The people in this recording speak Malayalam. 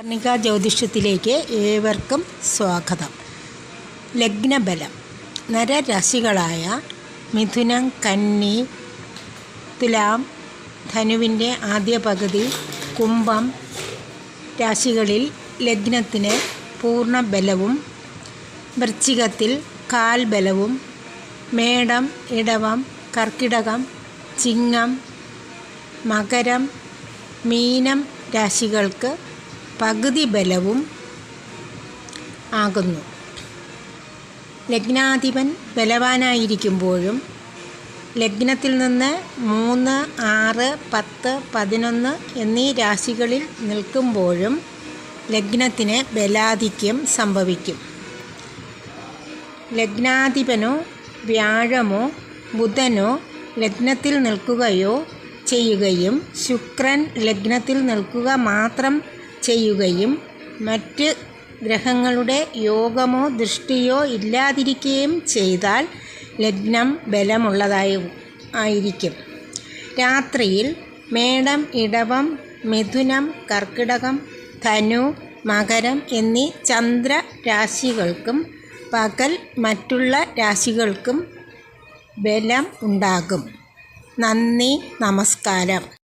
വർണിക ജ്യോതിഷത്തിലേക്ക് ഏവർക്കും സ്വാഗതം. ലഗ്നബലം. നരരാശികളായ മിഥുനം കന്നി തുലാം ധനുവിന്റെ ആദ്യ പകുതി കുംഭം രാശികളിൽ ലഗ്നത്തിന് പൂർണ ബലവും വൃശ്ചികത്തിൽ കാൽ ബലവും മേടം ഇടവം കർക്കിടകം ചിങ്ങം മകരം മീനം രാശികൾക്ക് പകുതി ബലവും ആകുന്നു. ലഗ്നാധിപൻ ബലവാനായിരിക്കുമ്പോഴും ലഗ്നത്തിൽ നിന്ന് മൂന്ന് ആറ് പത്ത് പതിനൊന്ന് എന്നീ രാശികളിൽ നിൽക്കുമ്പോഴും ലഗ്നത്തിന് ബലാധിക്യം സംഭവിക്കും. ലഗ്നാധിപനോ വ്യാഴമോ ബുധനോ ലഗ്നത്തിൽ നിൽക്കുകയോ ചെയ്യുകയും ശുക്രൻ ലഗ്നത്തിൽ നിൽക്കുക മാത്രം ചെയ്യുകയും മറ്റ് ഗ്രഹങ്ങളുടെ യോഗമോ ദൃഷ്ടിയോ ഇല്ലാതിരിക്കുകയും ചെയ്താൽ ലഗ്നം ബലമുള്ളതായി ആയിരിക്കും. രാത്രിയിൽ മേടം ഇടവം മിഥുനം കർക്കിടകം ധനു മകരം എന്നീ ചന്ദ്ര രാശികൾക്കും പകൽ മറ്റുള്ള രാശികൾക്കും ബലം ഉണ്ടാകും. നന്ദി നമസ്കാരം.